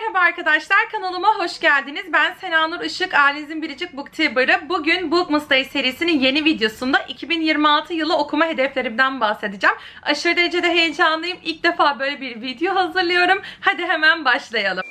merhaba arkadaşlar. Kanalıma hoş geldiniz. Ben Senanur Işık, Ailenizin Biricik Booktuber'ı. Bugün Bookmas Day serisinin yeni videosunda 2026 yılı okuma hedeflerimden bahsedeceğim. Aşırı derecede heyecanlıyım. İlk defa böyle bir video hazırlıyorum. Hadi hemen başlayalım.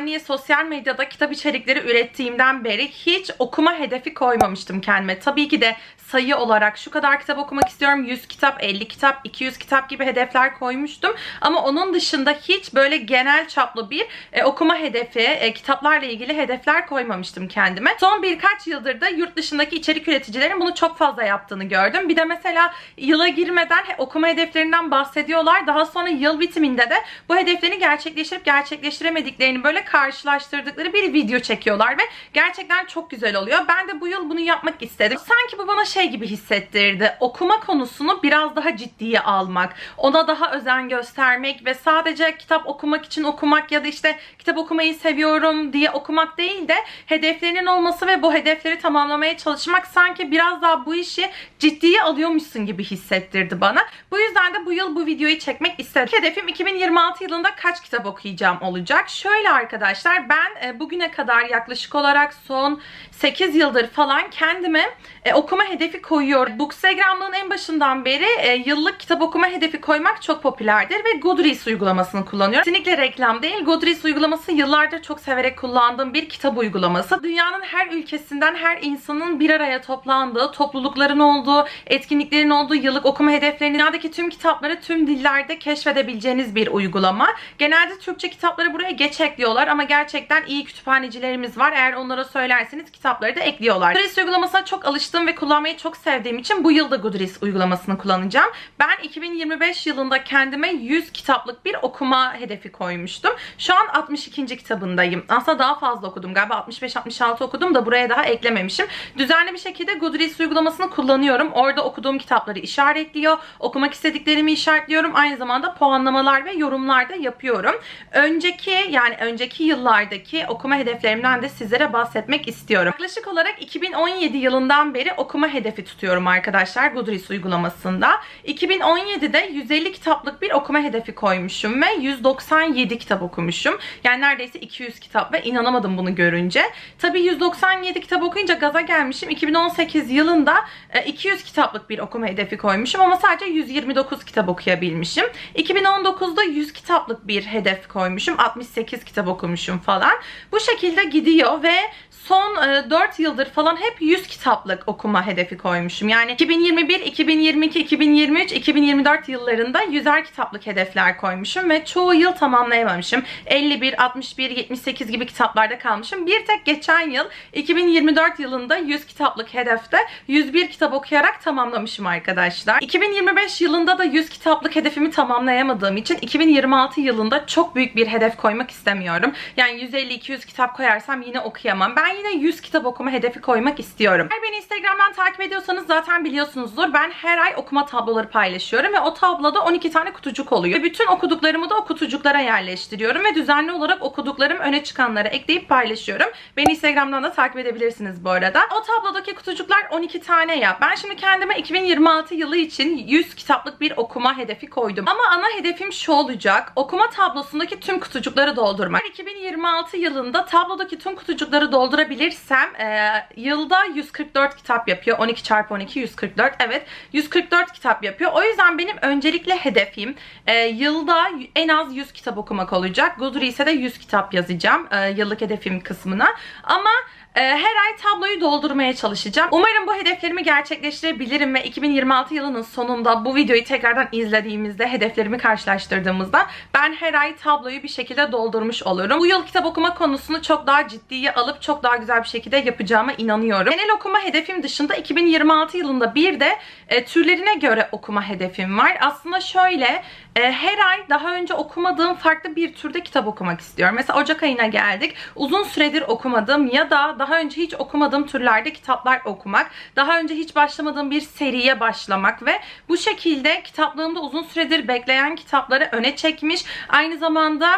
Yani sosyal medyada kitap içerikleri ürettiğimden beri hiç okuma hedefi koymamıştım kendime. Tabii ki de sayı olarak şu kadar kitap okumak istiyorum. 100 kitap, 50 kitap, 200 kitap gibi hedefler koymuştum. Ama onun dışında hiç böyle genel çaplı bir e, okuma hedefi, e, kitaplarla ilgili hedefler koymamıştım kendime. Son birkaç yıldır da yurt dışındaki içerik üreticilerin bunu çok fazla yaptığını gördüm. Bir de mesela yıla girmeden okuma hedeflerinden bahsediyorlar. Daha sonra yıl bitiminde de bu hedeflerini gerçekleştirip gerçekleştiremediklerini böyle karşılaştırdıkları bir video çekiyorlar ve gerçekten çok güzel oluyor. Ben de bu yıl bunu yapmak istedim. Sanki bu bana şey gibi hissettirdi. Okuma konusunu biraz daha ciddiye almak, ona daha özen göstermek ve sadece kitap okumak için okumak ya da işte kitap okumayı seviyorum diye okumak değil de hedeflerinin olması ve bu hedefleri tamamlamaya çalışmak sanki biraz daha bu işi ciddiye alıyormuşsun gibi hissettirdi bana. Bu yüzden de bu yıl bu videoyu çekmek istedim. Hedefim 2026 yılında kaç kitap okuyacağım olacak. Şöyle arkadaşlar ben e, bugüne kadar yaklaşık olarak son 8 yıldır falan kendime e, okuma hedefi koyuyorum. Bookstagram'ın en başından beri e, yıllık kitap okuma hedefi koymak çok popülerdir ve Goodreads uygulamasını kullanıyorum. Kesinlikle reklam değil. Goodreads uygulaması yıllardır çok severek kullandığım bir kitap uygulaması. Dünyanın her ülkesinden her insanın bir araya toplandığı, toplulukların olduğu, etkinliklerin olduğu yıllık okuma hedeflerini, dünyadaki tüm kitapları tüm dillerde keşfedebileceğiniz bir uygulama. Genelde Türkçe kitapları buraya geç ekliyorlar ama gerçekten iyi kütüphanecilerimiz var. Eğer onlara söylerseniz kitapları da ekliyorlar. Goodreads uygulamasına çok alıştığım ve kullanmayı çok sevdiğim için bu yılda Goodreads uygulamasını kullanacağım. Ben 2025 yılında kendime 100 kitaplık bir okuma hedefi koymuştum. Şu an 62. kitabındayım. Aslında daha fazla okudum. Galiba 65-66 okudum da buraya daha eklememişim. Düzenli bir şekilde Goodreads uygulamasını kullanıyorum. Orada okuduğum kitapları işaretliyor. Okumak istediklerimi işaretliyorum. Aynı zamanda puanlamalar ve yorumlar da yapıyorum. Önceki yani önceki yıllardaki okuma hedeflerimden de sizlere bahsetmek istiyorum. Yaklaşık olarak 2017 yılından beri okuma hedefi tutuyorum arkadaşlar Goodreads uygulamasında. 2017'de 150 kitaplık bir okuma hedefi koymuşum ve 197 kitap okumuşum. Yani neredeyse 200 kitap ve inanamadım bunu görünce. Tabii 197 kitap okuyunca gaza gelmişim. 2018 yılında e, 200 kitaplık bir okuma hedefi koymuşum ama sadece 129 kitap okuyabilmişim. 2019'da 100 kitaplık bir hedef koymuşum. 68 kitap okumuşum falan. Bu şekilde gidiyor ve son e, 4 yıldır falan hep 100 kitaplık okuma hedefi koymuşum. Yani 2021, 2022, 2023, 2024 yıllarında 100'er kitaplık hedefler koymuşum ve çoğu yıl tamamlayamamışım. 51, 61, 78 gibi kitaplarda kalmışım. Bir tek geçen yıl 2024 yılında 100 kitaplık hedefte 101 kitap okuyarak tamamlamışım arkadaşlar. 2025 yılında da 100 kitaplık hedefimi tamamlayamadığım için 2026 yılında çok büyük bir hedef koymak istemiyorum. Yani 150-200 kitap koyarsam yine okuyamam. Ben yine 100 kitap okuma hedefi koymak istiyorum. Eğer beni Instagram'dan takip ediyorsanız zaten biliyorsunuzdur. Ben her ay okuma tabloları paylaşıyorum ve o tabloda 12 tane kutucuk oluyor. Ve bütün okuduklarımı da o kutucuklara yerleştiriyorum ve düzenli olarak okuduklarım öne çıkanlara ekleyip paylaşıyorum. Beni Instagram'dan da takip edebilirsiniz bu arada. O tablodaki kutucuklar 12 tane ya. Ben şimdi kendime 2026 yılı için 100 kitaplık bir okuma hedefi koydum. Ama ana hedefim şu olacak. Okuma tablosundaki tüm kutucukları doldurmak. 2026 yılında tablodaki tüm kutucukları doldurabilirsem e, yılda 144 kitap yapıyor. 12 çarpı 12 144. Evet 144 kitap yapıyor. O yüzden benim öncelikle hedefim e, yılda en az 100 kitap okumak olacak. Goodreads'e de 100 kitap yazacağım e, yıllık hedefim kısmına. Ama e, her ay tabloyu doldurmaya çalışacağım. Umarım bu hedeflerimi gerçekleştirebilirim ve 2026 yılının sonunda bu videoyu tekrardan izlediğimizde hedeflerimi karşılaştırdığımızda ben her ay tabloyu bir şekilde doldurmuş olurum. Bu yıl kitap okuma konusunu çok daha ciddiye alıp çok daha güzel bir şekilde yapacağıma inanıyorum. Genel okuma hedefim dışında 2026 yılında bir de e, türlerine göre okuma hedefim var. Aslında şöyle e, her ay daha önce okumadığım farklı bir türde kitap okumak istiyorum. Mesela Ocak ayına geldik. Uzun süredir okumadığım ya da daha önce hiç okumadığım türlerde kitaplar okumak. Daha önce hiç başlamadığım bir seriye başlamak ve bu şekilde kitaplığımda uzun süredir bekleyen kitapları öne çekmiş. Aynı zamanda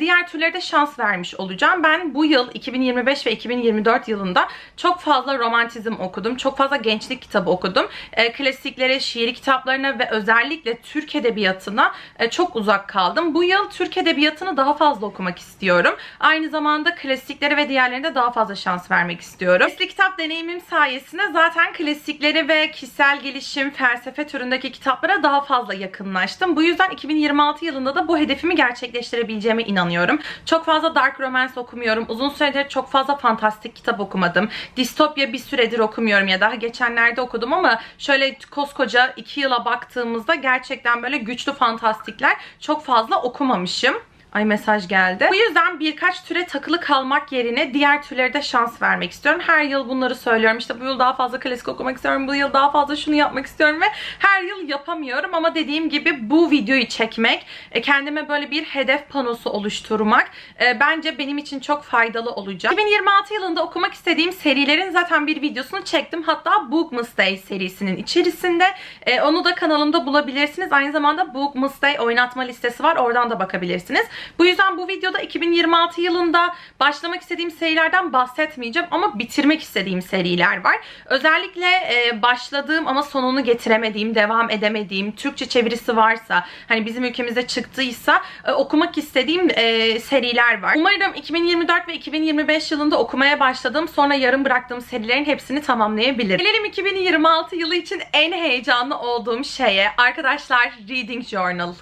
diğer türlere de şans vermiş olacağım. Ben bu yıl 2025 ve 2024 yılında çok fazla romantizm okudum. Çok fazla gençlik kitabı okudum. E, klasiklere, şiir kitaplarına ve özellikle Türk edebiyatına e, çok uzak kaldım. Bu yıl Türk edebiyatını daha fazla okumak istiyorum. Aynı zamanda klasiklere ve diğerlerine de daha fazla şans vermek istiyorum. Sesli kitap deneyimim sayesinde zaten klasikleri ve kişisel gelişim, felsefe türündeki kitaplara daha fazla yakınlaştım. Bu yüzden 2026 yılında da bu hedefimi gerçekleştirebileceğime inanıyorum. Çok fazla dark romance okumuyorum. Uzun süredir çok fazla fantastik kitap okumadım. Distopya bir süredir okumuyorum ya daha geçenlerde okudum ama şöyle koskoca iki yıla baktığımızda gerçekten böyle güçlü fantastikler çok fazla okumamışım. Ay mesaj geldi. Bu yüzden birkaç türe takılı kalmak yerine diğer türlere de şans vermek istiyorum. Her yıl bunları söylüyorum. İşte bu yıl daha fazla klasik okumak istiyorum. Bu yıl daha fazla şunu yapmak istiyorum ve her yıl yapamıyorum. Ama dediğim gibi bu videoyu çekmek, e, kendime böyle bir hedef panosu oluşturmak e, bence benim için çok faydalı olacak. 2026 yılında okumak istediğim serilerin zaten bir videosunu çektim. Hatta Bookmas Day serisinin içerisinde. E, Onu da kanalımda bulabilirsiniz. Aynı zamanda Bookmas Day oynatma listesi var. Oradan da bakabilirsiniz. Bu yüzden bu videoda 2026 yılında başlamak istediğim serilerden bahsetmeyeceğim ama bitirmek istediğim seriler var. Özellikle e, başladığım ama sonunu getiremediğim, devam edemediğim, Türkçe çevirisi varsa, hani bizim ülkemizde çıktıysa e, okumak istediğim e, seriler var. Umarım 2024 ve 2025 yılında okumaya başladığım, sonra yarım bıraktığım serilerin hepsini tamamlayabilirim. Gelelim 2026 yılı için en heyecanlı olduğum şeye. Arkadaşlar Reading Journal.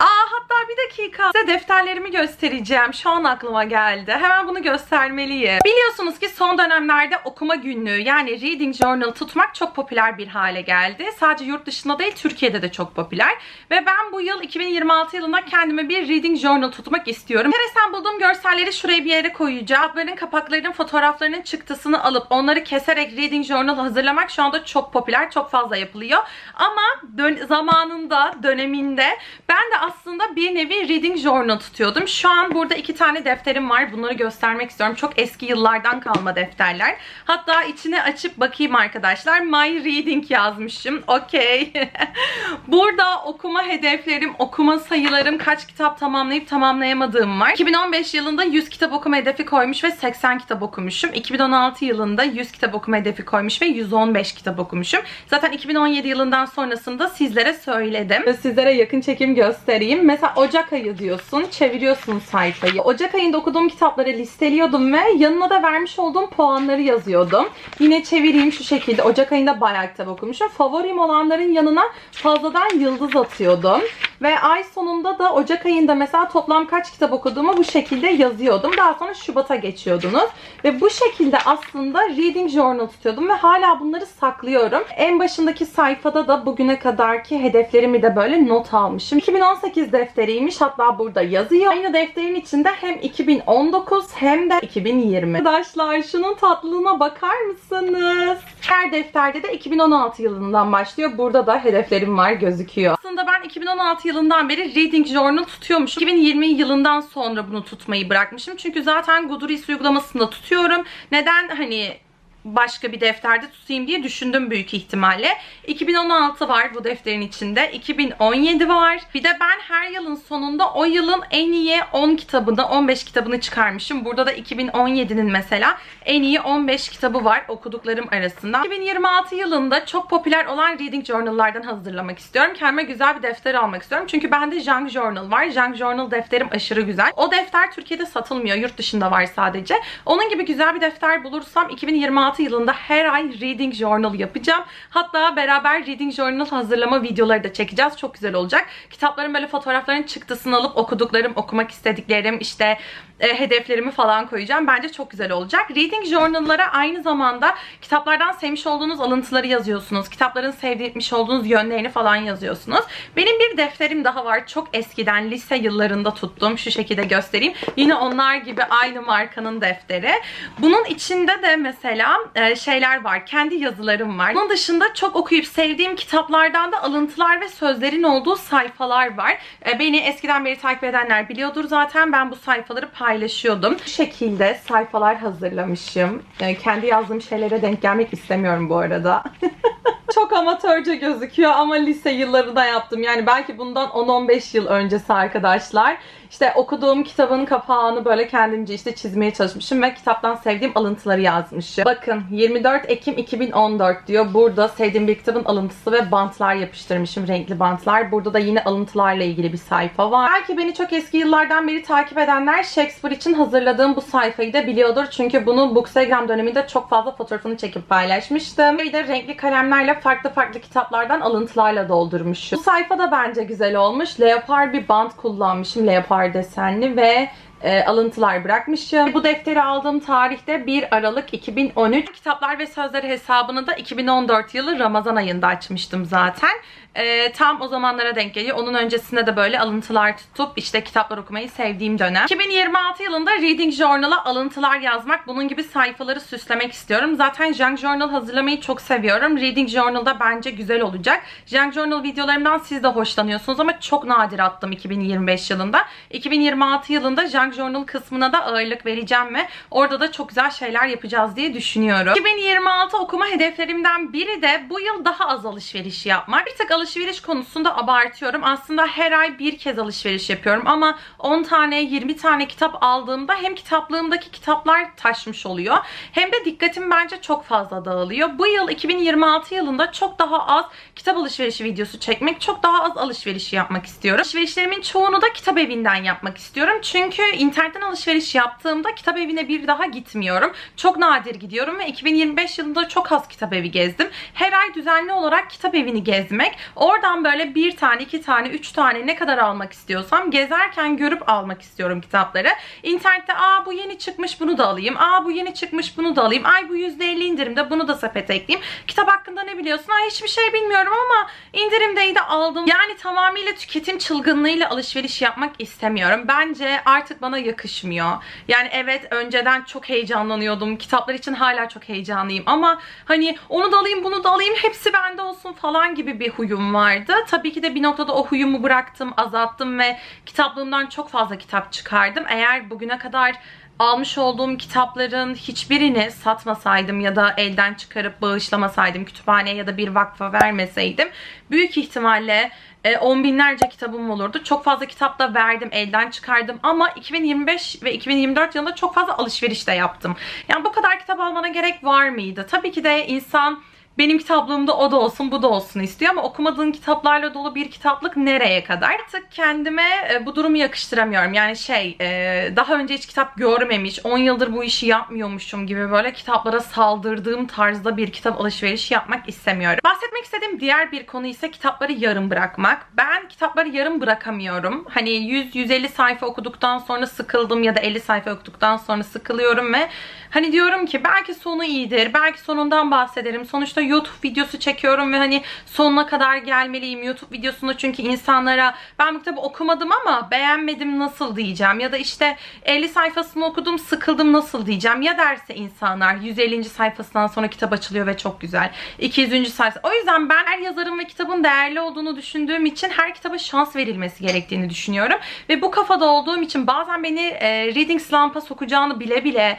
Aa hatta bir dakika. Size defterlerimi göstereceğim. Şu an aklıma geldi. Hemen bunu göstermeliyim. Biliyorsunuz ki son dönemlerde okuma günlüğü yani reading journal tutmak çok popüler bir hale geldi. Sadece yurt dışında değil Türkiye'de de çok popüler. Ve ben bu yıl 2026 yılında kendime bir reading journal tutmak istiyorum. Enteresan bulduğum görselleri şuraya bir yere koyacağım. Kitapların kapaklarının fotoğraflarının çıktısını alıp onları keserek reading journal hazırlamak şu anda çok popüler. Çok fazla yapılıyor. Ama dön- zamanında, döneminde ben de aslında bir nevi reading journal tutuyordum. Şu an burada iki tane defterim var. Bunları göstermek istiyorum. Çok eski yıllardan kalma defterler. Hatta içine açıp bakayım arkadaşlar. My reading yazmışım. Okey. burada okuma hedeflerim, okuma sayılarım, kaç kitap tamamlayıp tamamlayamadığım var. 2015 yılında 100 kitap okuma hedefi koymuş ve 80 kitap okumuşum. 2016 yılında 100 kitap okuma hedefi koymuş ve 115 kitap okumuşum. Zaten 2017 yılından sonrasında sizlere söyledim. Sizlere yakın çekim göstereyim. Mesela Ocak ayı diyorsun, çeviriyorsun sayfayı. Ocak ayında okuduğum kitapları listeliyordum ve yanına da vermiş olduğum puanları yazıyordum. Yine çevireyim şu şekilde. Ocak ayında bayağı kitap okumuşum. Favorim olanların yanına fazladan yıldız atıyordum. Ve ay sonunda da Ocak ayında mesela toplam kaç kitap okuduğumu bu şekilde yazıyordum. Daha sonra Şubat'a geçiyordunuz. Ve bu şekilde aslında reading journal tutuyordum ve hala bunları saklıyorum. En başındaki sayfada da bugüne kadarki hedeflerimi de böyle not almışım. 2018 defteriymiş hatta burada yazıyor. Aynı defterin içinde hem 2019 hem de 2020. Arkadaşlar şunun tatlılığına bakar mısınız? Her defterde de 2016 yılından başlıyor. Burada da hedeflerim var gözüküyor. Aslında ben 2016 yılından beri Reading Journal tutuyormuşum. 2020 yılından sonra bunu tutmayı bırakmışım. Çünkü zaten Goodreads uygulamasında tutuyorum. Neden hani başka bir defterde tutayım diye düşündüm büyük ihtimalle. 2016 var bu defterin içinde. 2017 var. Bir de ben her yılın sonunda o yılın en iyi 10 kitabını, 15 kitabını çıkarmışım. Burada da 2017'nin mesela en iyi 15 kitabı var okuduklarım arasında. 2026 yılında çok popüler olan reading journal'lardan hazırlamak istiyorum. Kendime güzel bir defter almak istiyorum. Çünkü bende Junk Journal var. Junk Journal defterim aşırı güzel. O defter Türkiye'de satılmıyor. Yurt dışında var sadece. Onun gibi güzel bir defter bulursam 2026 yılında her ay reading journal yapacağım. Hatta beraber reading journal hazırlama videoları da çekeceğiz. Çok güzel olacak. Kitapların böyle fotoğraflarının çıktısını alıp okuduklarım, okumak istediklerim, işte e, hedeflerimi falan koyacağım. Bence çok güzel olacak. Reading journal'lara aynı zamanda kitaplardan sevmiş olduğunuz alıntıları yazıyorsunuz. Kitapların sevmiş olduğunuz yönlerini falan yazıyorsunuz. Benim bir defterim daha var. Çok eskiden lise yıllarında tuttum. Şu şekilde göstereyim. Yine onlar gibi aynı markanın defteri. Bunun içinde de mesela e, şeyler var. Kendi yazılarım var. Bunun dışında çok okuyup sevdiğim kitaplardan da alıntılar ve sözlerin olduğu sayfalar var. E, beni eskiden beri takip edenler biliyordur zaten. Ben bu sayfaları paylaşıyordum. Bu şekilde sayfalar hazırlamışım. E, kendi yazdığım şeylere denk gelmek istemiyorum bu arada. Çok amatörce gözüküyor ama lise yıllarında yaptım. Yani belki bundan 10-15 yıl öncesi arkadaşlar. İşte okuduğum kitabın kapağını böyle kendimce işte çizmeye çalışmışım ve kitaptan sevdiğim alıntıları yazmışım. Bakın 24 Ekim 2014 diyor. Burada sevdiğim bir kitabın alıntısı ve bantlar yapıştırmışım. Renkli bantlar. Burada da yine alıntılarla ilgili bir sayfa var. Belki beni çok eski yıllardan beri takip edenler Shakespeare için hazırladığım bu sayfayı da biliyordur. Çünkü bunu Bookstagram döneminde çok fazla fotoğrafını çekip paylaşmıştım. Bir de renkli kalemlerle farklı farklı kitaplardan alıntılarla doldurmuşum. Bu sayfa da bence güzel olmuş. Leopar bir bant kullanmışım. Leopar desenli ve e, alıntılar bırakmışım. Bu defteri aldığım tarihte 1 Aralık 2013. Kitaplar ve Sözleri hesabını da 2014 yılı Ramazan ayında açmıştım zaten. E, tam o zamanlara denk geliyor. Onun öncesinde de böyle alıntılar tutup işte kitaplar okumayı sevdiğim dönem. 2026 yılında Reading Journal'a alıntılar yazmak, bunun gibi sayfaları süslemek istiyorum. Zaten Junk Journal hazırlamayı çok seviyorum. Reading Journal'da bence güzel olacak. Junk Journal videolarımdan siz de hoşlanıyorsunuz ama çok nadir attım 2025 yılında. 2026 yılında Junk Journal kısmına da ağırlık vereceğim ve orada da çok güzel şeyler yapacağız diye düşünüyorum. 2026 okuma hedeflerimden biri de bu yıl daha az alışveriş yapmak. Bir tık alışveriş konusunda abartıyorum. Aslında her ay bir kez alışveriş yapıyorum ama 10 tane 20 tane kitap aldığımda hem kitaplığımdaki kitaplar taşmış oluyor hem de dikkatim bence çok fazla dağılıyor. Bu yıl 2026 yılında çok daha az kitap alışverişi videosu çekmek, çok daha az alışveriş yapmak istiyorum. Alışverişlerimin çoğunu da kitap evinden yapmak istiyorum. Çünkü internetten alışveriş yaptığımda kitap evine bir daha gitmiyorum. Çok nadir gidiyorum ve 2025 yılında çok az kitap evi gezdim. Her ay düzenli olarak kitap evini gezmek, oradan böyle bir tane, iki tane, üç tane ne kadar almak istiyorsam gezerken görüp almak istiyorum kitapları. İnternette aa bu yeni çıkmış bunu da alayım, aa bu yeni çıkmış bunu da alayım, ay bu %50 indirimde bunu da sepete ekleyeyim. Kitap hakkında ne biliyorsun? Ay hiçbir şey bilmiyorum ama indirimdeydi aldım. Yani tamamıyla tüketim çılgınlığıyla alışveriş yapmak istemiyorum. Bence artık bana yakışmıyor. Yani evet önceden çok heyecanlanıyordum. Kitaplar için hala çok heyecanlıyım ama hani onu da alayım bunu da alayım hepsi bende olsun falan gibi bir huyum vardı. Tabii ki de bir noktada o huyumu bıraktım, azalttım ve kitaplığımdan çok fazla kitap çıkardım. Eğer bugüne kadar almış olduğum kitapların hiçbirini satmasaydım ya da elden çıkarıp bağışlamasaydım, kütüphaneye ya da bir vakfa vermeseydim büyük ihtimalle e, on binlerce kitabım olurdu. Çok fazla kitap da verdim, elden çıkardım ama 2025 ve 2024 yılında çok fazla alışveriş de yaptım. Yani bu kadar kitap almana gerek var mıydı? Tabii ki de insan benim kitaplığımda o da olsun bu da olsun istiyor ama okumadığın kitaplarla dolu bir kitaplık nereye kadar? Artık kendime e, bu durumu yakıştıramıyorum. Yani şey e, daha önce hiç kitap görmemiş, 10 yıldır bu işi yapmıyormuşum gibi böyle kitaplara saldırdığım tarzda bir kitap alışverişi yapmak istemiyorum. Bahsetmek istediğim diğer bir konu ise kitapları yarım bırakmak. Ben kitapları yarım bırakamıyorum. Hani 100-150 sayfa okuduktan sonra sıkıldım ya da 50 sayfa okuduktan sonra sıkılıyorum ve hani diyorum ki belki sonu iyidir, belki sonundan bahsederim. Sonuçta YouTube videosu çekiyorum ve hani sonuna kadar gelmeliyim YouTube videosunda çünkü insanlara ben bu kitabı okumadım ama beğenmedim nasıl diyeceğim ya da işte 50 sayfasını okudum sıkıldım nasıl diyeceğim ya derse insanlar 150. sayfasından sonra kitap açılıyor ve çok güzel 200. sayfa o yüzden ben her yazarın ve kitabın değerli olduğunu düşündüğüm için her kitaba şans verilmesi gerektiğini düşünüyorum ve bu kafada olduğum için bazen beni e, reading slump'a sokacağını bile bile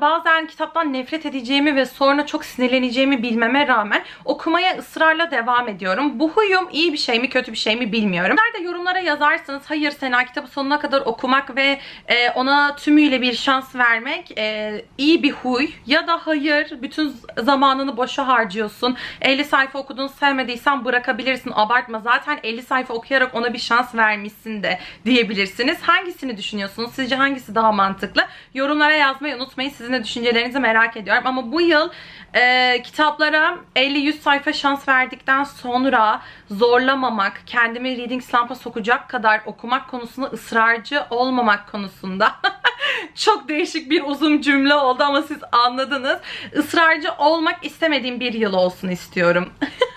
bazen kitaptan nefret edeceğimi ve sonra çok sinirleneceğimi bilmeme rağmen okumaya ısrarla devam ediyorum. Bu huyum iyi bir şey mi kötü bir şey mi bilmiyorum. Nerede yorumlara yazarsınız hayır Sena kitabı sonuna kadar okumak ve e, ona tümüyle bir şans vermek e, iyi bir huy ya da hayır bütün zamanını boşa harcıyorsun. 50 sayfa okudun sevmediysen bırakabilirsin abartma zaten 50 sayfa okuyarak ona bir şans vermişsin de diyebilirsiniz. Hangisini düşünüyorsunuz? Sizce hangisi daha mantıklı? Yorumlara yazmayı unutmayın. Sizin de düşüncelerinizi merak ediyorum. Ama bu yıl e, kitaplara 50-100 sayfa şans verdikten sonra zorlamamak, kendimi reading slump'a sokacak kadar okumak konusunda ısrarcı olmamak konusunda çok değişik bir uzun cümle oldu ama siz anladınız. Israrcı olmak istemediğim bir yıl olsun istiyorum.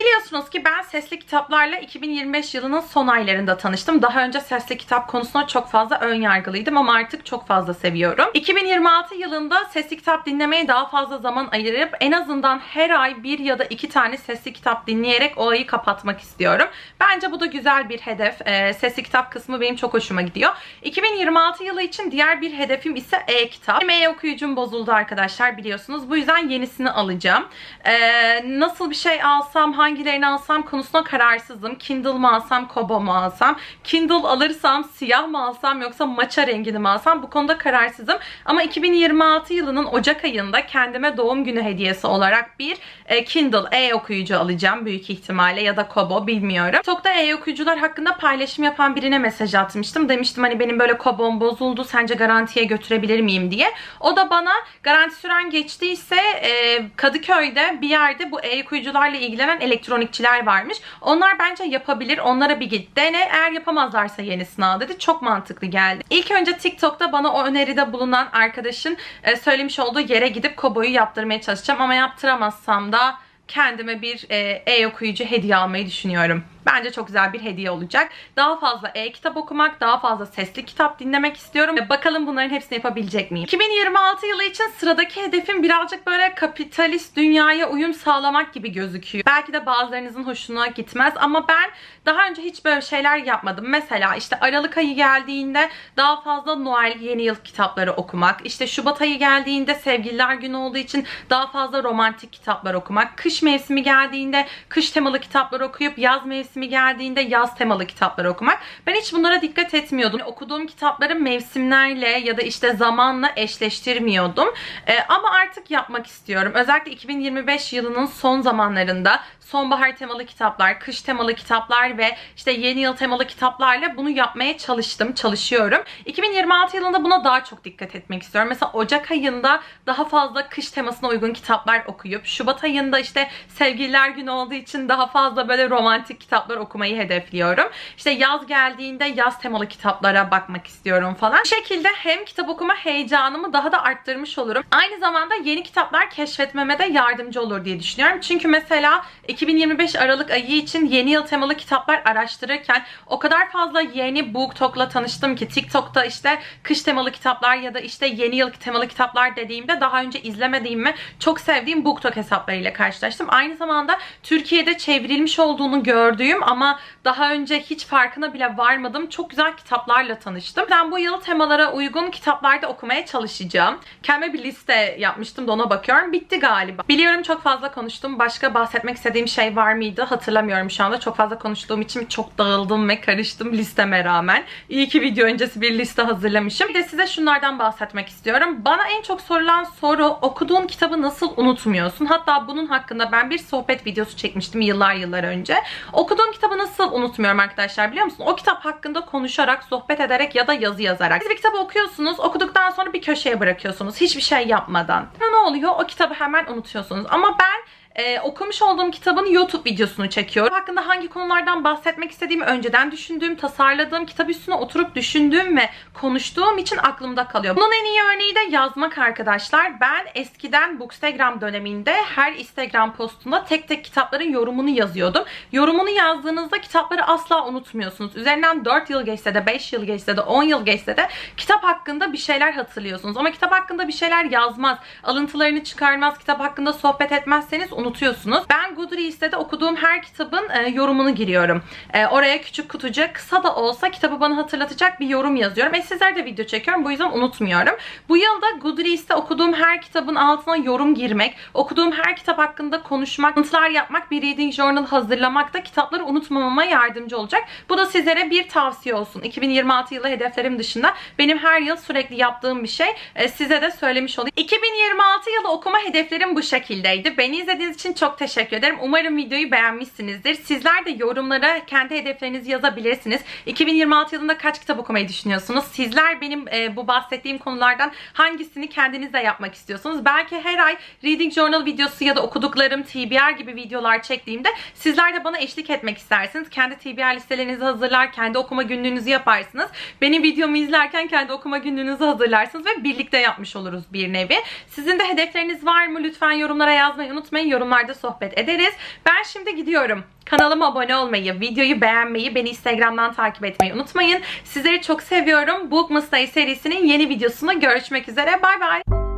Biliyorsunuz ki ben sesli kitaplarla 2025 yılının son aylarında tanıştım. Daha önce sesli kitap konusuna çok fazla ön yargılıydım ama artık çok fazla seviyorum. 2026 yılında sesli kitap dinlemeye daha fazla zaman ayırıp en azından her ay bir ya da iki tane sesli kitap dinleyerek o ayı kapatmak istiyorum. Bence bu da güzel bir hedef. Ee, sesli kitap kısmı benim çok hoşuma gidiyor. 2026 yılı için diğer bir hedefim ise e-kitap. Benim e-okuyucum bozuldu arkadaşlar biliyorsunuz. Bu yüzden yenisini alacağım. Ee, nasıl bir şey alsam, hangilerini alsam konusunda kararsızım. Kindle mı alsam, Kobo mu alsam? Kindle alırsam siyah mı alsam yoksa maça rengini mi alsam? Bu konuda kararsızım. Ama 2026 yılının Ocak ayında kendime doğum günü hediyesi olarak bir e, Kindle e-okuyucu alacağım büyük ihtimalle ya da Kobo bilmiyorum. TikTok'ta e-okuyucular hakkında paylaşım yapan birine mesaj atmıştım. Demiştim hani benim böyle Kobo'm bozuldu sence garantiye götürebilir miyim diye. O da bana garanti süren geçtiyse e, Kadıköy'de bir yerde bu e-okuyucularla ilgilenen elektronikçiler varmış. Onlar bence yapabilir. Onlara bir git dene. Eğer yapamazlarsa yenisini al dedi. Çok mantıklı geldi. İlk önce TikTok'ta bana o öneride bulunan arkadaşın e, söylemiş olduğu yere gidip Kobo'yu yaptırmaya çalışacağım. Ama yaptıramazsam da kendime bir e, e-okuyucu hediye almayı düşünüyorum. Bence çok güzel bir hediye olacak. Daha fazla e-kitap okumak, daha fazla sesli kitap dinlemek istiyorum. Bakalım bunların hepsini yapabilecek miyim? 2026 yılı için sıradaki hedefim birazcık böyle kapitalist dünyaya uyum sağlamak gibi gözüküyor. Belki de bazılarınızın hoşuna gitmez ama ben daha önce hiç böyle şeyler yapmadım. Mesela işte Aralık ayı geldiğinde daha fazla Noel yeni yıl kitapları okumak. İşte Şubat ayı geldiğinde Sevgililer Günü olduğu için daha fazla romantik kitaplar okumak. Kış mevsimi geldiğinde kış temalı kitaplar okuyup yaz mevsimi geldiğinde yaz temalı kitaplar okumak. Ben hiç bunlara dikkat etmiyordum. Okuduğum kitapları mevsimlerle ya da işte zamanla eşleştirmiyordum. Ee, ama artık yapmak istiyorum. Özellikle 2025 yılının son zamanlarında sonbahar temalı kitaplar, kış temalı kitaplar ve işte yeni yıl temalı kitaplarla bunu yapmaya çalıştım, çalışıyorum. 2026 yılında buna daha çok dikkat etmek istiyorum. Mesela Ocak ayında daha fazla kış temasına uygun kitaplar okuyup Şubat ayında işte sevgililer günü olduğu için daha fazla böyle romantik kitaplar okumayı hedefliyorum. İşte yaz geldiğinde yaz temalı kitaplara bakmak istiyorum falan. Bu şekilde hem kitap okuma heyecanımı daha da arttırmış olurum. Aynı zamanda yeni kitaplar keşfetmeme de yardımcı olur diye düşünüyorum. Çünkü mesela 2025 Aralık ayı için yeni yıl temalı kitaplar araştırırken o kadar fazla yeni BookTok'la tanıştım ki TikTok'ta işte kış temalı kitaplar ya da işte yeni yıl temalı kitaplar dediğimde daha önce izlemediğim ve çok sevdiğim BookTok hesaplarıyla karşılaştım. Aynı zamanda Türkiye'de çevrilmiş olduğunu gördüğüm ama daha önce hiç farkına bile varmadığım çok güzel kitaplarla tanıştım. Ben bu yıl temalara uygun kitaplarda okumaya çalışacağım. Kendime bir liste yapmıştım da ona bakıyorum. Bitti galiba. Biliyorum çok fazla konuştum. Başka bahsetmek istediğim şey var mıydı? Hatırlamıyorum şu anda. Çok fazla konuştuğum için çok dağıldım ve karıştım listeme rağmen. İyi ki video öncesi bir liste hazırlamışım. Bir de size şunlardan bahsetmek istiyorum. Bana en çok sorulan soru okuduğun kitabı nasıl unutmuyorsun? Hatta bunun hakkında ben bir sohbet videosu çekmiştim yıllar yıllar önce. Okuduğum kitabı nasıl unutmuyorum arkadaşlar biliyor musun? O kitap hakkında konuşarak, sohbet ederek ya da yazı yazarak. Siz bir kitabı okuyorsunuz, okuduktan sonra bir köşeye bırakıyorsunuz. Hiçbir şey yapmadan. Ne oluyor? O kitabı hemen unutuyorsunuz. Ama ben ee, okumuş olduğum kitabın YouTube videosunu çekiyorum. Hakkında hangi konulardan bahsetmek istediğimi önceden düşündüğüm, tasarladığım, kitap üstüne oturup düşündüğüm ve konuştuğum için aklımda kalıyor. Bunun en iyi örneği de yazmak arkadaşlar. Ben eskiden Bookstagram döneminde her Instagram postunda tek tek kitapların yorumunu yazıyordum. Yorumunu yazdığınızda kitapları asla unutmuyorsunuz. Üzerinden 4 yıl geçse de, 5 yıl geçse de, 10 yıl geçse de kitap hakkında bir şeyler hatırlıyorsunuz. Ama kitap hakkında bir şeyler yazmaz, alıntılarını çıkarmaz, kitap hakkında sohbet etmezseniz unutuyorsunuz. Ben Goodreads'te de okuduğum her kitabın e, yorumunu giriyorum. E, oraya küçük kutuca kısa da olsa kitabı bana hatırlatacak bir yorum yazıyorum. E sizler de video çekiyorum. Bu yüzden unutmuyorum. Bu yılda Goodreads'te okuduğum her kitabın altına yorum girmek, okuduğum her kitap hakkında konuşmak, anıtlar yapmak, bir reading journal hazırlamak da kitapları unutmamama yardımcı olacak. Bu da sizlere bir tavsiye olsun. 2026 yılı hedeflerim dışında benim her yıl sürekli yaptığım bir şey. E, size de söylemiş olayım. 2026 yılı okuma hedeflerim bu şekildeydi. Beni izlediğiniz için çok teşekkür ederim. Umarım videoyu beğenmişsinizdir. Sizler de yorumlara kendi hedeflerinizi yazabilirsiniz. 2026 yılında kaç kitap okumayı düşünüyorsunuz? Sizler benim e, bu bahsettiğim konulardan hangisini kendiniz de yapmak istiyorsunuz? Belki her ay Reading Journal videosu ya da okuduklarım TBR gibi videolar çektiğimde sizler de bana eşlik etmek istersiniz. Kendi TBR listelerinizi hazırlar, kendi okuma günlüğünüzü yaparsınız. Benim videomu izlerken kendi okuma günlüğünüzü hazırlarsınız ve birlikte yapmış oluruz bir nevi. Sizin de hedefleriniz var mı? Lütfen yorumlara yazmayı unutmayın. Yorumlarda sohbet ederiz. Ben şimdi gidiyorum. Kanalıma abone olmayı, videoyu beğenmeyi, beni Instagram'dan takip etmeyi unutmayın. Sizleri çok seviyorum. Book Mustay serisinin yeni videosunda görüşmek üzere. Bay bay.